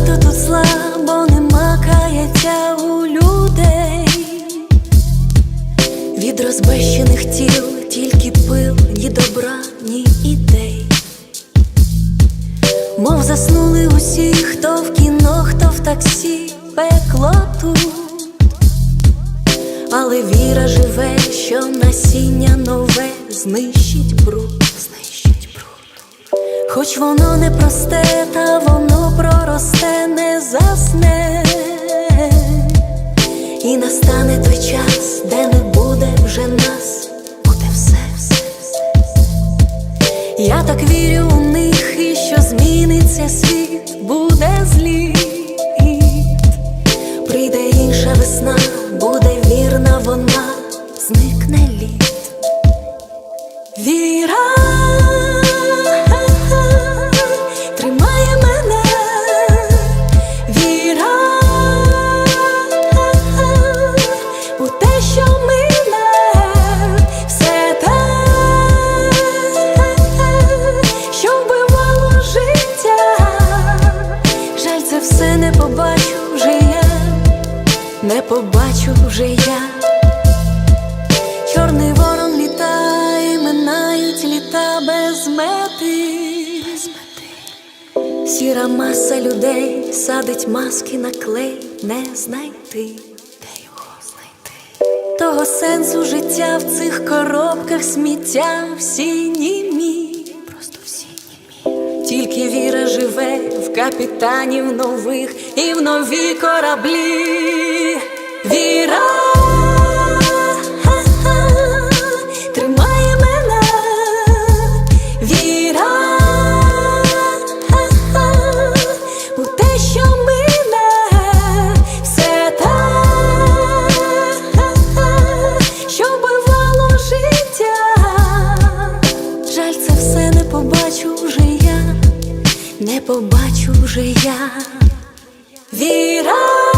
Багато тут зла, бо нема каяття у людей, від розбещених тіл тільки пил, ні добра, ні ідей, мов заснули усі, хто в кіно, хто в таксі пекло тут, але віра живе, що насіння нове знищить. Хоч воно не просте, та воно проросте, не засне. І настане той час, де не буде вже нас, буде все, все, все. Я так вірю у них, і що зміниться світ, побачу вже я. Чорний ворон літає, минають літа без мети. Без мети. Сіра маса людей садить маски на клей, не знайти. Де його знайти? Того сенсу життя в цих коробках сміття всі німі. Просто всі німі. Тільки віра живе в капітанів нових і в нові кораблі. Віра тримає мене, віра у те, що мине, все те, що вбивало життя. Жаль, це все не побачу вже я, не побачу вже я. Віра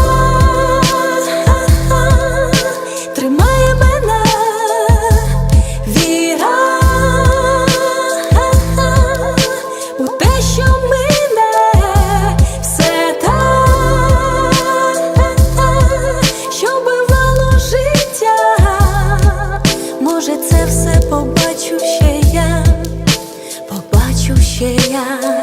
я, побачу ще я. Віра